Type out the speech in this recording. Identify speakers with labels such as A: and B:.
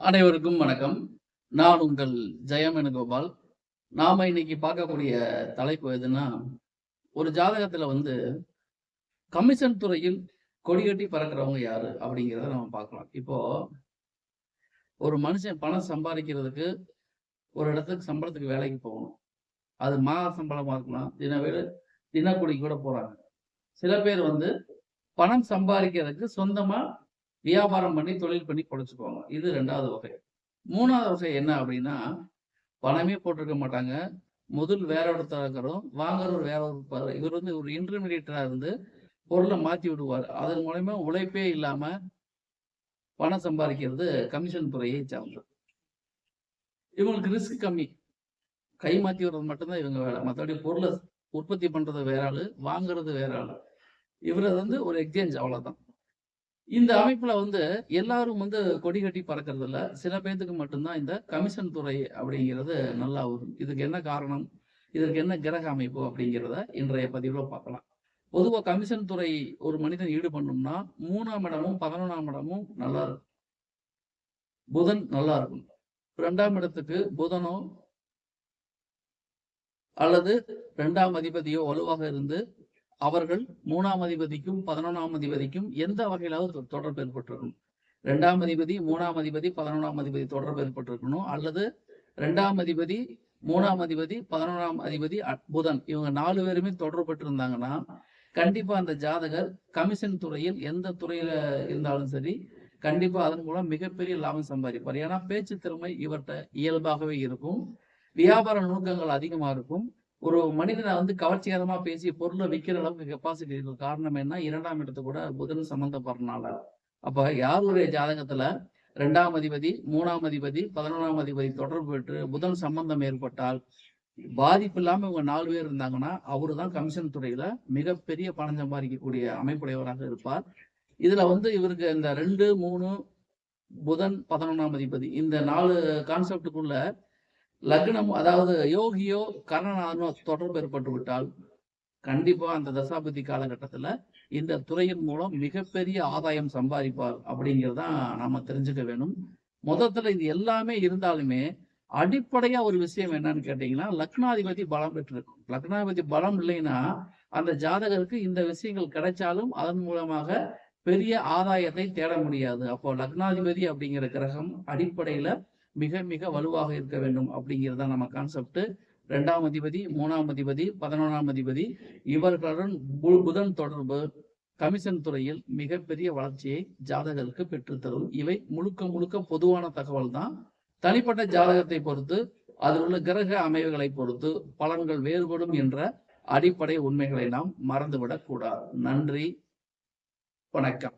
A: அனைவருக்கும் வணக்கம். நான் உங்கள் ஜெயம் வேணுகோபால் நாம இன்னைக்கு பார்க்கக்கூடிய தலைப்பு எதுன்னா ஒரு ஜாதகத்துல வந்து கமிஷன் துறையில் கொடிகட்டி பறக்கிறவங்க யாரு அப்படிங்கிறத நம்ம பார்க்கலாம். இப்போ ஒரு மனுஷன் பணம் சம்பாதிக்கிறதுக்கு ஒரு இடத்துக்கு சம்பளத்துக்கு வேலைக்கு போகணும். அது மாத சம்பளமா இருக்கலாம். தின வேலை கூட போறாங்க. சில பேர் வந்து பணம் சம்பாதிக்கிறதுக்கு சொந்தமா வியாபாரம் பண்ணி தொழில் பண்ணி பொழைச்சுக்குவாங்க இது ரெண்டாவது வகை. மூணாவது வகை என்ன அப்படின்னா பணமே போட்டிருக்க மாட்டாங்க. முதல் வேற ஒருத்தர் இருக்கிறோம். வாங்குறவர் வேற ஒரு இவர் வந்து ஒரு இன்டர்மீடியட்டா இருந்து பொருளை மாற்றி விடுவார். அதன் மூலயமா உழைப்பே இல்லாம பணம் சம்பாதிக்கிறது கமிஷன் துறையை சார்ந்தது. இவங்களுக்கு ரிஸ்க் கம்மி. கை மாற்றி வர்றது மட்டும்தான் இவங்க வேலை. மற்றபடி பொருளை உற்பத்தி பண்றது வேற ஆளு வாங்குறது வேற ஆளு. இவர் வந்து ஒரு எக்ஸ்சேஞ்ச் அவ்வளவுதான். இந்த அமைப்புல வந்து எல்லாரும் வந்து கொடி கட்டி பறக்கிறது இல்ல சில பேர்த்துக்கு மட்டும்தான் இந்த கமிஷன் துறை அப்படிங்கிறது நல்லா வரும் இதுக்கு என்ன காரணம் இதற்கு என்ன கிரக அமைப்பு அப்படிங்கிறத இன்றைய பதிவுல பார்க்கலாம். பொதுவா கமிஷன் துறை ஒரு மனிதன் ஈடுபடணும்னா மூணாம் இடமும் பதினொன்றாம் இடமும் நல்லா இருக்கும். புதன் நல்லா இருக்கும். ரெண்டாம் இடத்துக்கு புதனோ அல்லது ரெண்டாம் அதிபதியோ வலுவாக இருந்து அவர்கள் மூணாம் அதிபதிக்கும் பதினொன்றாம் அதிபதிக்கும் எந்த வகையிலாவது தொடர்பு ஏற்பட்டிருக்கணும்? ரெண்டாம் அதிபதி மூணாம் அதிபதி பதினொன்றாம் அதிபதி தொடர்பு ஏற்பட்டிருக்கணும்? அல்லது ரெண்டாம் அதிபதி மூணாம் அதிபதி பதினொன்றாம் அதிபதி புதன் இவங்க நாலு பேருமே தொடர்பு இருந்தாங்கன்னா கண்டிப்பா அந்த ஜாதகர் கமிஷன் துறையில் எந்த துறையில இருந்தாலும் சரி கண்டிப்பா அதன் மூலம் மிகப்பெரிய லாபம் சம்பாதிப்பார். ஏன்னா பேச்சு திறமை இவர்கிட்ட இயல்பாகவே இருக்கும். வியாபார நுணுக்கங்கள் அதிகமா இருக்கும். ஒரு மனிதனை வந்து கவர்ச்சிகரமா பேசி பொருளை விற்கிற அளவுக்கு கெப்பாசிட்டி இருக்கு காரணம் என்ன இரண்டாம் இடத்து கூட புதன் சம்பந்தப்படுறனால அப்ப யாருடைய ஜாதகத்துல ரெண்டாம் அதிபதி மூணாம் அதிபதி பதினொன்றாம் அதிபதி தொடர்பு பெற்று புதன் சம்பந்தம் ஏற்பட்டால் பாதிப்பு இல்லாம இவங்க நாலு பேர் இருந்தாங்கன்னா அவரு தான் கமிஷன் துறையில மிகப்பெரிய பணம் சம்பாதிக்கக்கூடிய அமைப்புடையவராக இருப்பார். இதுல வந்து இவருக்கு இந்த ரெண்டு மூணு புதன் பதினொன்றாம் அதிபதி இந்த நாலு கான்செப்டுக்குள்ள லக்னம் அதாவது யோகியோ கர்ணநாதனோ தொடர்பு ஏற்பட்டு விட்டால் கண்டிப்பா அந்த தசாபதி காலகட்டத்துல இந்த துறையின் மூலம் மிகப்பெரிய ஆதாயம் சம்பாதிப்பார் அப்படிங்கிறதான் நாம தெரிஞ்சுக்க வேணும். மொத்தத்துல இது எல்லாமே இருந்தாலுமே அடிப்படையா ஒரு விஷயம் என்னன்னு கேட்டீங்கன்னா லக்னாதிபதி பலம் பெற்றிருக்கும். லக்னாதிபதி பலம் இல்லைன்னா அந்த ஜாதகருக்கு இந்த விஷயங்கள் கிடைச்சாலும் அதன் மூலமாக பெரிய ஆதாயத்தை தேட முடியாது. அப்போ லக்னாதிபதி அப்படிங்கிற கிரகம் அடிப்படையில மிக மிக வலுவாக இருக்க வேண்டும் அப்படிங்கிறது தான் நம்ம கான்செப்ட் ரெண்டாம் அதிபதி மூணாம் அதிபதி பதினொன்றாம் அதிபதி இவர்களுடன் பு- புதன் தொடர்பு கமிஷன் துறையில் மிகப்பெரிய வளர்ச்சியை ஜாதகருக்கு பெற்றுத்தரும் இவை முழுக்க முழுக்க பொதுவான தகவல் தான். தனிப்பட்ட ஜாதகத்தை பொறுத்து அதில் உள்ள கிரக அமைவுகளை பொறுத்து பலன்கள் வேறுபடும் என்ற அடிப்படை உண்மைகளை நாம் மறந்துவிடக் கூடாது நன்றி. வணக்கம்.